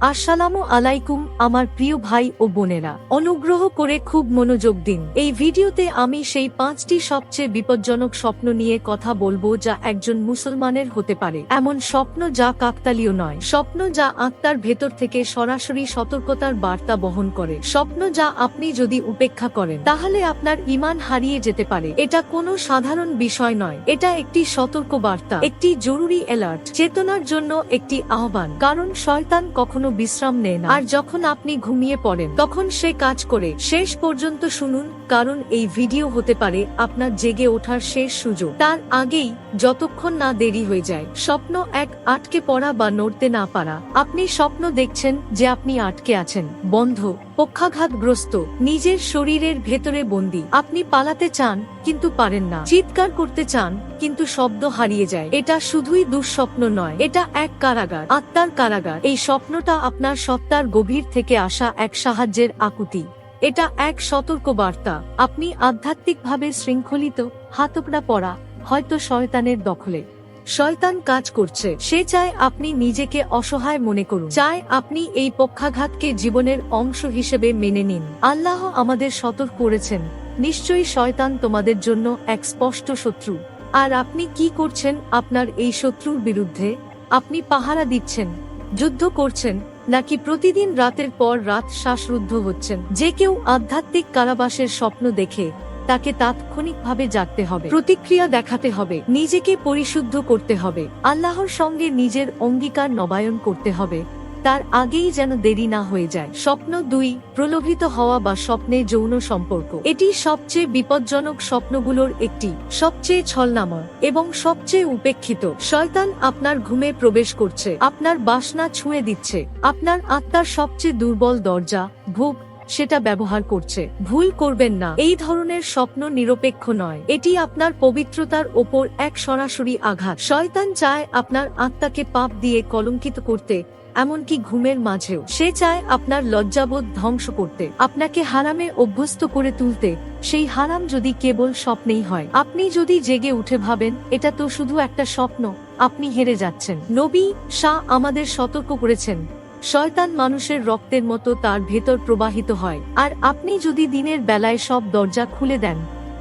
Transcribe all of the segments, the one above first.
আসসালামু আলাইকুম, আমার প্রিয় ভাই ও বোনেরা। অনুগ্রহ করে খুব মনোযোগ দিন। এই ভিডিওতে আমি সেই পাঁচটি সবচেয়ে বিপজ্জনক স্বপ্ন নিয়ে কথা বলব যা একজন মুসলমানের হতে পারে। এমন স্বপ্ন যা কাকতালীয় নয়। স্বপ্ন যা আত্মার ভেতর থেকে সরাসরি সতর্কতার বার্তা বহন করে। স্বপ্ন যা আপনি যদি উপেক্ষা করেন, তাহলে আপনার ইমান হারিয়ে যেতে পারে। এটা কোনো সাধারণ বিষয় নয়। এটা একটি সতর্ক বার্তা একটি জরুরি অ্যালার্ট, চেতনার জন্য একটি আহ্বান। কারণ শয়তান কখনো বিশ্রাম নেয় না। আর যখন আপনি ঘুমিয়ে পড়েন, তখন সে কাজ করে। শেষ পর্যন্ত শুনুন কারণ এই ভিডিও হতে পারে আপনার জেগে ওঠার শেষ সুযোগ। তার আগেই যতক্ষণ না দেরি হয়ে যায়, স্বপ্ন এক আটকে পড়া বা নড়তে না পারা। আপনি স্বপ্ন দেখছেন যে আপনি আটকে আছেন। বন্ধ, পক্ষাঘাতগ্রস্ত, নিজের শরীরের ভেতরে বন্দী। আপনি পালাতে চান, কিন্তু পারেন না। চিৎকার করতে চান, কিন্তু শব্দ হারিয়ে যায়। এটা শুধুই দুঃস্বপ্ন নয়, এটা এক কারাগার, আত্মার কারাগার। এই স্বপ্নটা আপনার সত্তার গভীর থেকে আসা এক সাহায্যের আকুতি। এটা এক সতর্ক বার্তা আপনি আধ্যাত্মিকভাবে শৃঙ্খলিত, হাতকড়া পড়া, হয়তো শয়তানের দখলে। শয়তান কাজ করছে। সে চায় আপনি নিজেকে অসহায় মনে করুন। চায় আপনি এই পক্ষাঘাতকে জীবনের অংশ হিসেবে মেনে নিন। আল্লাহ আমাদের সতর্ক করেছেন। নিশ্চয়ই শয়তান তোমাদের জন্য এক স্পষ্ট শত্রু। আর আপনি কি করছেন আপনার এই শত্রুর বিরুদ্ধে? আপনি পাহারা দিচ্ছেন, যুদ্ধ করছেন নাকি প্রতিদিন রাতের পর রাত শ্বাসরুদ্ধ হচ্ছেন? যে কেউ আধ্যাত্মিক কারাবাসের স্বপ্ন দেখে, তাকে তাৎক্ষণিকভাবে জাগতে হবে, প্রতিক্রিয়া দেখাতে হবে, নিজেকে পরিশুদ্ধ করতে হবে, আল্লাহর সঙ্গে নিজের অঙ্গীকার নবায়ন করতে হবে। তার আগেই যেন দেরি না হয়ে যায়। স্বপ্ন দুই, প্রলোভিত হওয়া বা স্বপ্নে যৌন সম্পর্ক। এটি সবচেয়ে বিপজ্জনক স্বপ্নগুলোর একটি, সবচেয়ে ছলনাময় এবং সবচেয়ে উপেক্ষিত। শয়তান আপনার ঘুমে প্রবেশ করছে, আপনার বাসনা ছুঁয়ে দিচ্ছে, আপনার আত্মার সবচেয়ে দুর্বল দরজা, ভোগ, সেটা ব্যবহার করছে। ভুল করবেন না, এই ধরনের স্বপ্ন নিরপেক্ষ নয়। এটি আপনার পবিত্রতার ওপর এক সরাসরি আঘাত। শয়তান চায় আপনার আত্মাকে পাপ দিয়ে কলঙ্কিত করতে এমনকি ঘুমের মাঝেও। সে চায় আপনার লজ্জাবোধ ধ্বংস করতে। আপনাকে হারামে অভ্যস্ত করে তুলতে। সেই হারাম যদি কেবল স্বপ্নেই হয়। আপনি যদি জেগে উঠে ভাবেন, এটা তো শুধু একটা স্বপ্ন, আপনি হেরে যাচ্ছেন। নবী শাহ আমাদের সতর্ক করেছেন, শয়তান মানুষের রক্তের মতো তার ভেতর প্রবাহিত হয়। আর আপনি যদি দিনের বেলায় সব দরজা খুলে দেন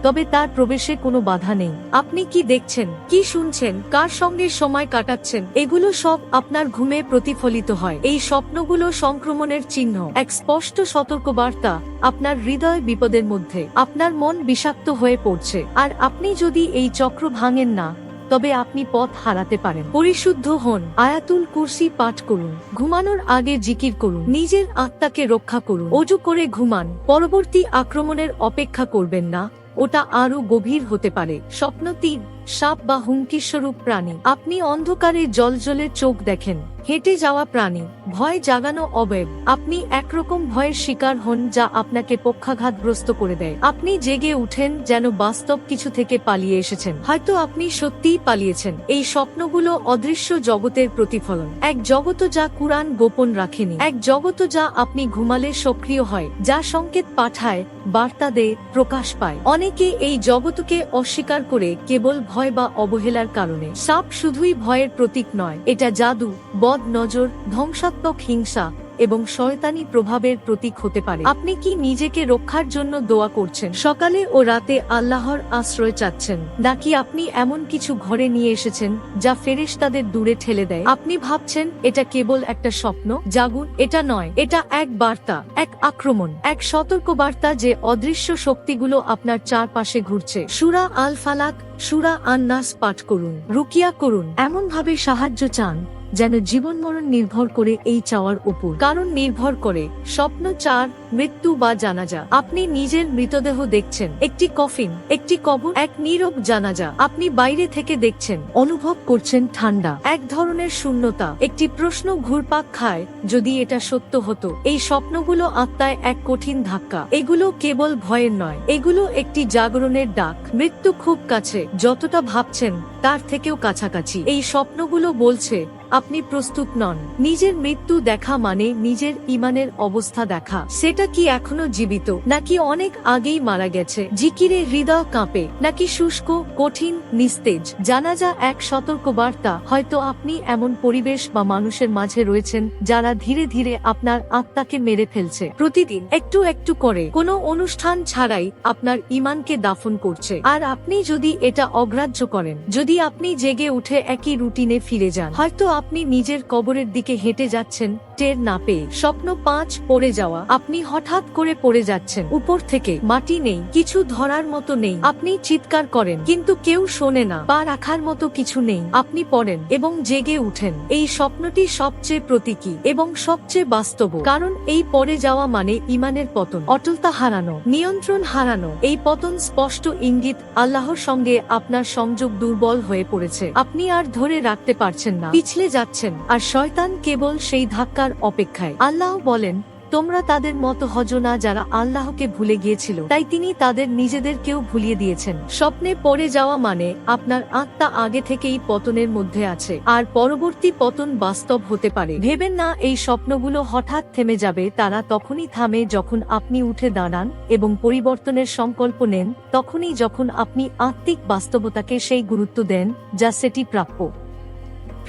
তবে তার প্রবেশে কোনো বাধা নেই। আপনি কি দেখছেন, কি শুনছেন, কার সঙ্গে সময় কাটাচ্ছেন, এগুলো সব আপনার ঘুমে প্রতিফলিত হয়। এই স্বপ্নগুলো সংক্রমণের চিহ্ন। এক স্পষ্ট সতর্কবার্তা আপনার হৃদয় বিপদের মধ্যে, আপনার মন বিষাক্ত হয়ে পড়ছে। আর আপনি যদি এই চক্র ভাঙেন না, তবে আপনি পথ হারাতে পারেন। পরিশুদ্ধ হন, আয়াতুল কুরসি পাঠ করুন, ঘুমানোর আগে জিকির করুন, নিজের আত্মাকে রক্ষা করুন, অজু করে ঘুমান, পরবর্তী আক্রমণের অপেক্ষা করবেন না। ওটা আরও গভীর হতে পারে। স্বপ্ন তিন। সাপ বা হুমকিস্বরূপ প্রাণী। আপনি অন্ধকারে জলজলে চোখ দেখেন, হেঁটে যাওয়া প্রাণী, ভয় জাগানো অবয়ব। আপনি একরকম ভয়ের শিকার হন যা আপনাকে পক্ষাঘাতগ্রস্ত করে দেয়। আপনি জেগে উঠেন যেন বাস্তব কিছু থেকে পালিয়ে এসেছেন। হয়তো আপনি সত্যিই পালিয়েছেন। এই স্বপ্নগুলো অদৃশ্য জগতের প্রতিফলন। এক জগত যা কুরআন গোপন রাখেনি। এক জগত যা আপনি ঘুমালে সক্রিয় হয়, যা সংকেত পাঠায়, বার্তা দেয়, প্রকাশ পায়। অনেকে এই জগতকে অস্বীকার করে কেবল ভয় বা অবহেলার কারণে। সাপ শুধুই ভয়ের প্রতীক নয়, এটা জাদু, বদ নজর, ধ্বংসাত্মক হিংসা এবং শয়তানি প্রভাবের প্রতীক হতে পারে। আপনি কি নিজেকে রক্ষার জন্য দোয়া করছেন? সকালে ও রাতে আল্লাহর আশ্রয় চাচ্ছেন, নাকি আপনি এমন কিছু ঘরে নিয়ে এসেছেন যা ফেরেশ তাদের দূরে ঠেলে দেয়? আপনি ভাবছেন, এটা কেবল একটা স্বপ্ন? জাগুন, এটা নয়, এটা এক বার্তা, এক আক্রমণ, এক সতর্ক বার্তা যে অদৃশ্য শক্তিগুলো আপনার চারপাশে ঘুরছে। সুরা আল ফালাক সুরা আন্নাস পাঠ করুন, রুকিয়া করুন এমন ভাবে সাহায্য চান। যেন জীবন মরণ নির্ভর করে এই চাওয়ার উপর। কারণ নির্ভর করে স্বপ্ন চার মৃত্যু বা জানাজা। আপনি নিজের মৃতদেহ দেখছেন। একটি কফিন, একটি কবর, এক নীরব জানাজা। আপনি বাইরে থেকে দেখছেন, অনুভব করছেন ঠান্ডা। এক ধরনের শূন্যতা। একটি প্রশ্ন ঘুরপাক খায়, যদি এটা সত্য হতো। এই স্বপ্নগুলো আত্মায় এক কঠিন ধাক্কা। এগুলো কেবল ভয়ের নয়। এগুলো একটি জাগরণের ডাক। মৃত্যু খুব কাছে। যতটা ভাবছেন, তার থেকেও কাছাকাছি। এই স্বপ্নগুলো বলছে, আপনি প্রস্তুত নন। নিজের মৃত্যু দেখা মানে নিজের ইমানের অবস্থা দেখা। সেটা ছেলেটা কি এখনও জীবিত? নাকি অনেক আগেই মারা গেছে? জিকিরে হৃদয় কাঁপে। নাকি শুষ্ক, কঠিন, নিস্তেজ? জানাজা এক সতর্ক বার্তা হয়তো আপনি এমন পরিবেশ বা মানুষের মাঝে রয়েছেন যারা ধীরে ধীরে আপনার আত্মাকে মেরে ফেলছে। প্রতিদিন একটু একটু করে। কোনো অনুষ্ঠান ছাড়াই আপনার ইমানকে দাফন করছে। আর আপনি যদি এটা অগ্রাহ্য করেন, যদি আপনি জেগে উঠে একই রুটিনে ফিরে যান, হয়তো আপনি নিজের কবরের দিকে হেঁটে যাচ্ছেন টের না পেয়ে স্বপ্ন পাঁচ পড়ে যাওয়া। আপনি হঠাৎ করে পড়ে যাচ্ছেন। উপর থেকে, মাটি নেই, কিছু ধরার মতো নেই। আপনি চিৎকার করেন, কিন্তু কেউ শোনে না। পা রাখার মতো কিছু নেই। আপনি পড়েন এবং জেগে উঠেন। এই স্বপ্নটি সবচেয়ে প্রতীকী এবং সবচেয়ে বাস্তব। কারণ এই পড়ে যাওয়া মানে ইমানের পতন। অটলতা হারানো, নিয়ন্ত্রণ হারানো। এই পতন স্পষ্ট ইঙ্গিত আল্লাহর সঙ্গে আপনার সংযোগ দুর্বল হয়ে পড়েছে। আপনি আর ধরে রাখতে পারছেন না। পিছলে যাচ্ছেন, আর শয়তান কেবল সেই ধাক্কার অপেক্ষায়। আল্লাহ বলেন, তোমরা তাদের মতো হজ না যারা আল্লাহকে ভুলে গিয়েছিল। তাই তিনি তাদের নিজেদেরকেও ভুলিয়ে দিয়েছেন। স্বপ্নে পড়ে যাওয়া মানে আপনার আত্মা আগে থেকেই পতনের মধ্যে আছে। আর পরবর্তী পতন বাস্তব হতে পারে। ভেবেন না, এই স্বপ্নগুলো হঠাৎ থেমে যাবে। তারা তখনই থামে যখন আপনি উঠে দাঁড়ান এবং পরিবর্তনের সংকল্প নেন। তখনই যখন আপনি আত্মিক বাস্তবতাকে সেই গুরুত্ব দেন, যা সেটি প্রাপ্য।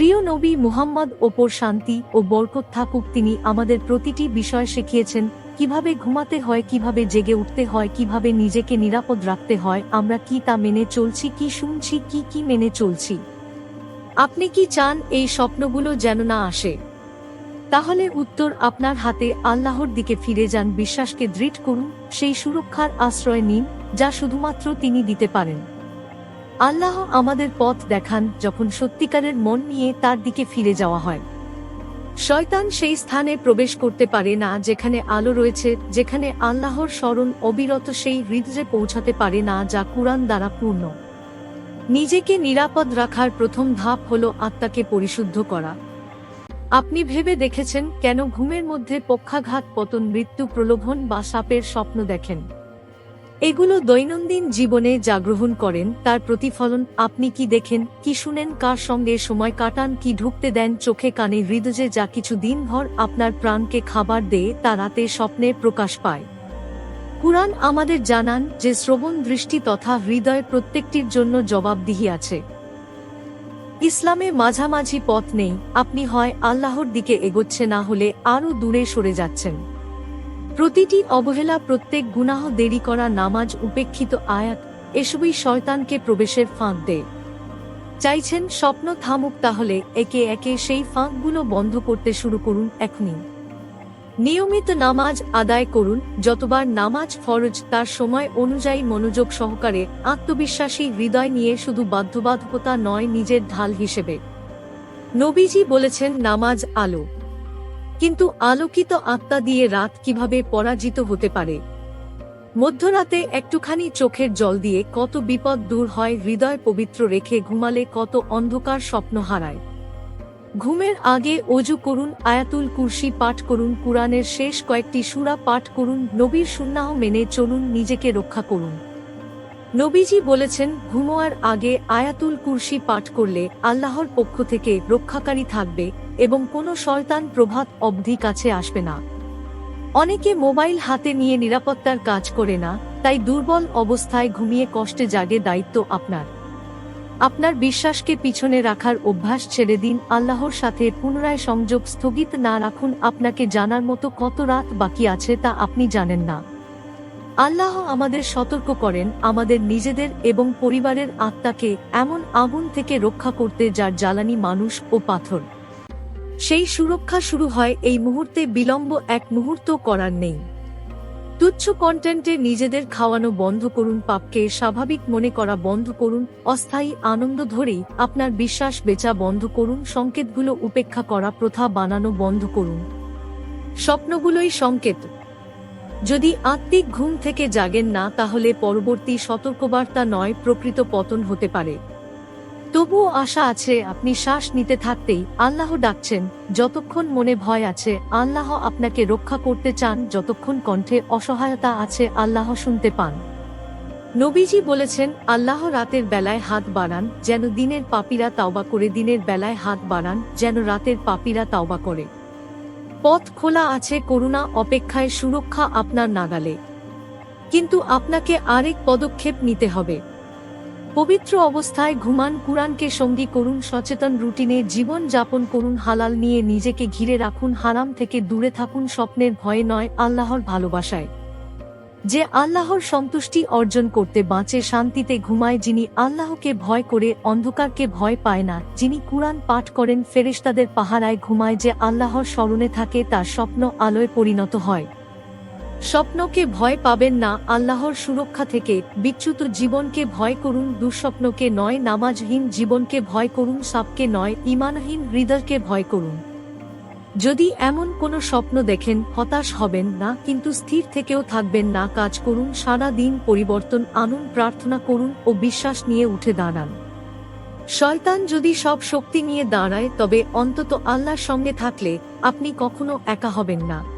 প্রিয় নবী মুহাম্মদ ওপর শান্তি ও বরকত থাকুক তিনি আমাদের প্রতিটি বিষয় শিখিয়েছেন, কীভাবে ঘুমাতে হয়, কীভাবে জেগে উঠতে হয়, কীভাবে নিজেকে নিরাপদ রাখতে হয়, আমরা কি তা মেনে চলছি, কি শুনছি, কি কি মেনে চলছি। আপনি কি চান এই স্বপ্নগুলো যেন না আসে? তাহলে উত্তর আপনার হাতে, আল্লাহর দিকে ফিরে যান, বিশ্বাসকে দৃঢ় করুন, সেই সুরক্ষার আশ্রয় নিন, যা শুধুমাত্র তিনি দিতে পারেন। আল্লাহ আমাদের পথ দেখান যখন সত্যিকারের মন নিয়ে তার দিকে ফিরে যাওয়া হয়। শয়তান সেই স্থানে প্রবেশ করতে পারে না যেখানে আলো রয়েছে, যেখানে আল্লাহর স্মরণ অবিরত সেই হৃদয়ে পৌঁছাতে পারে না যা কুরআন দ্বারা পূর্ণ। নিজেকে নিরাপদ রাখার প্রথম ধাপ হল আত্মাকে পরিশুদ্ধ করা। আপনি ভেবে দেখেছেন কেন ঘুমের মধ্যে পক্ষাঘাত, পতন, মৃত্যু, প্রলোভন বা সাপের স্বপ্ন দেখেন? এগুলো দৈনন্দিন জীবনে যা গ্রহণ করেন, তার প্রতিফলন আপনি কি দেখেন, কি শুনেন, কার সঙ্গে সময় কাটান, কি ঢুকতে দেন, চোখে কানে হৃদয়ে যা কিছু দিনভর আপনার প্রাণকে খাবার দেয়, তা রাতে স্বপ্নে প্রকাশ পায়। কুরআন আমাদের জানান যে শ্রবণ দৃষ্টি তথা হৃদয় প্রত্যেকটির জন্য জবাবদিহি আছে। ইসলামে মাঝামাঝি পথ নেই, আপনি হয় আল্লাহর দিকে এগোচ্ছে না হলে আরও দূরে সরে যাচ্ছেন। প্রতিটি অবহেলা প্রত্যেক গুনাহ দেরি করা নামাজ উপেক্ষিত আয়াত, এসবই শয়তানকে প্রবেশের ফাঁক দেয়। চাইছেন স্বপ্ন থামুক তাহলে একে একে সেই ফাঁকগুলো বন্ধ করতে শুরু করুন এখনই। নিয়মিত নামাজ আদায় করুন, যতবার নামাজ ফরজ তার সময় অনুযায়ী মনোযোগ সহকারে আত্মবিশ্বাসী হৃদয় নিয়ে শুধু বাধ্যবাধকতা নয় নিজের ঢাল হিসেবে। নবীজি বলেছেন, নামাজ আলো। কিন্তু আলোকিত আত্মা দিয়ে রাত কীভাবে পরাজিত হতে পারে? মধ্যরাতে একটুখানি চোখের জল দিয়ে কত বিপদ দূর হয়, হৃদয় পবিত্র রেখে ঘুমালে কত অন্ধকার স্বপ্ন হারায়। ঘুমের আগে অজু করুন, আয়াতুল কুরসি পাঠ করুন, কুরআনের শেষ কয়েকটি সুরা পাঠ করুন, নবীর সুন্নাহ মেনে চলুন, নিজেকে রক্ষা করুন। নবীজি বলেছেন, ঘুমোয়ার আগে আয়াতুল কুরসি পাঠ করলে আল্লাহর পক্ষ থেকে রক্ষাকারী থাকবে এবং কোনো শয়তান প্রভাত অবধি কাছে আসবে না। অনেকে মোবাইল হাতে নিয়ে নিরাপত্তার কাজ করে না, তাই দুর্বল অবস্থায় ঘুমিয়ে কষ্টে জাগে দায়িত্ব আপনার। আপনার বিশ্বাসকে পিছনে রাখার অভ্যাস ছেড়ে দিন, আল্লাহর সাথে পুনরায় সংযোগ স্থগিত না রাখুন, আপনাকে জানার মতো কত রাত বাকি আছে তা আপনি জানেন না। আল্লাহ আমাদের সতর্ক করেন আমাদের নিজেদের এবং পরিবারের আত্মাকে এমন আগুন থেকে রক্ষা করতে যার জ্বালানি মানুষ ও পাথর। সেই সুরক্ষা শুরু হয় এই মুহূর্তে বিলম্ব এক মুহূর্ত করার নেই। তুচ্ছ কন্টেন্টে নিজেদের খাওয়ানো বন্ধ করুন, পাপকে স্বাভাবিক মনে করা বন্ধ করুন, অস্থায়ী আনন্দ ধরেই আপনার বিশ্বাস বেচা বন্ধ করুন, সংকেতগুলো উপেক্ষা করা প্রথা বানানো বন্ধ করুন। স্বপ্নগুলোই সংকেত যদি আত্মিক ঘুম থেকে জাগেন না, তাহলে পরবর্তী সতর্কবার্তা নয়, প্রকৃত পতন হতে পারে। তবুও আশা আছে, আপনি শ্বাস নিতে থাকতেই আল্লাহ ডাকছেন, যতক্ষণ মনে ভয় আছে, আল্লাহ আপনাকে রক্ষা করতে চান, যতক্ষণ কণ্ঠে অসহায়তা আছে, আল্লাহ শুনতে পান। নবীজি বলেছেন, আল্লাহ রাতের বেলায় হাত বাড়ান, যেন দিনের পাপীরা তাওবা করে, দিনের বেলায় হাত বাড়ান, যেন রাতের পাপীরা তাওবা করে। পথ খোলা আছে করুণা অপেক্ষায় সুরক্ষা আপনার নাগালে। কিন্তু আপনাকে আরেক পদক্ষেপ নিতে হবে। পবিত্র অবস্থায় ঘুমান, কুরআনকে সঙ্গী করুন, সচেতন রুটিনে জীবন যাপন করুন, হালাল নিয়ে নিজেকে ঘিরে রাখুন, হারাম থেকে দূরে থাকুন, স্বপ্নের ভয়ে নয়, আল্লাহর ভালোবাসায়। যে আল্লাহর সন্তুষ্টি অর্জন করতে বাঁচে শান্তিতে ঘুমায় যিনি আল্লাহকে ভয় করে, অন্ধকারকে ভয় পায় না। যিনি কুরআন পাঠ করেন, ফেরেশতাদের পাহারায় ঘুমায় যে আল্লাহর স্মরণে থাকে, তার স্বপ্ন আলোয় পরিণত হয়। স্বপ্নকে ভয় পাবেন না, আল্লাহর সুরক্ষা থেকে বিচ্যুত জীবনকে ভয় করুন, দুঃস্বপ্নকে নয়, নামাজহীন জীবনকে ভয় করুন, সাপকে নয় ইমানহীন হৃদয়কে ভয় করুন। যদি এমন কোনো স্বপ্ন দেখেন, হতাশ হবেন না, কিন্তু স্থির থেকেও থাকবেন না। কাজ করুন, সারা দিন পরিবর্তন আনুন, প্রার্থনা করুন ও বিশ্বাস নিয়ে উঠে দাঁড়ান। শয়তান যদি সব শক্তি নিয়ে দাঁড়ায়, তবে অন্তত আল্লাহর সঙ্গে থাকলে আপনি কখনো একা হবেন না।